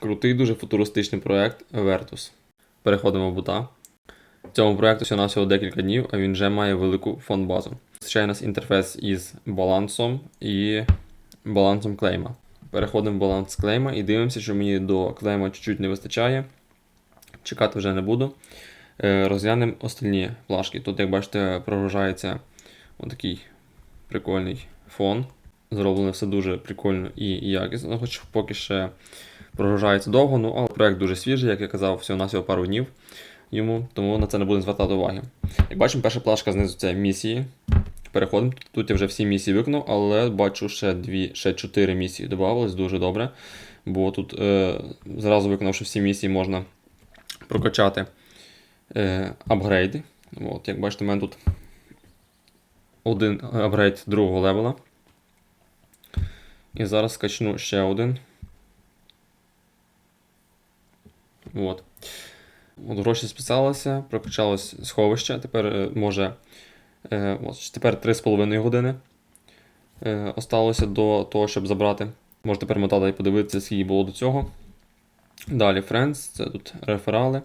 Крутий, дуже футуристичний проект Vertus. Переходимо в бута. В Цьому проекту всього всього декілька днів, а він вже має велику фон-базу. Зустрічає нас інтерфейс із балансом і балансом клейма. Переходимо в баланс клейма і дивимося, що мені до клейма чуть-чуть не вистачає. Чекати вже не буду. Е, Розглянемо остальні плашки. Тут, як бачите, прогружається отакий прикольний фон. Зроблено все дуже прикольно і якісно, хоч поки ще прогружається довго, ну але проект дуже свіжий, як я казав, всього-навсього пару днів йому, тому на це не будемо звертати уваги. Як бачимо, перша плашка знизу це місії. Переходимо. Тут я вже всі місії виконав, але бачу ще дві, ще чотири місії додавалось, дуже добре. Бо тут е, зразу виконавши всі місії, можна прокачати е, апгрейди. От, як бачите, у мене тут один апгрейд другого левела. І зараз скачну ще один. От. От гроші списалися, прокачалось сховище. Тепер е, може. Е, тепер 3,5 години е, осталося до того, щоб забрати. Можете перемотати і подивитися, скільки було до цього. Далі Friends, це тут реферали.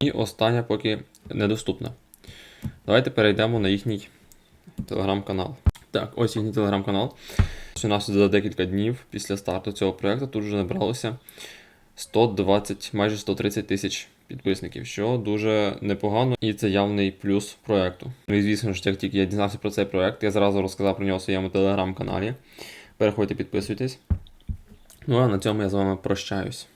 І остання поки недоступна. Давайте перейдемо на їхній телеграм-канал. Так, ось їхній телеграм-канал. У нас за декілька днів після старту цього проєкту тут вже набралося 120, майже 130 тисяч підписників, що дуже непогано, і це явний плюс проєкту. Ну і звісно ж, як тільки я дізнався про цей проєкт, я зразу розказав про нього в своєму телеграм-каналі. Переходьте, підписуйтесь. Ну а на цьому я з вами прощаюсь.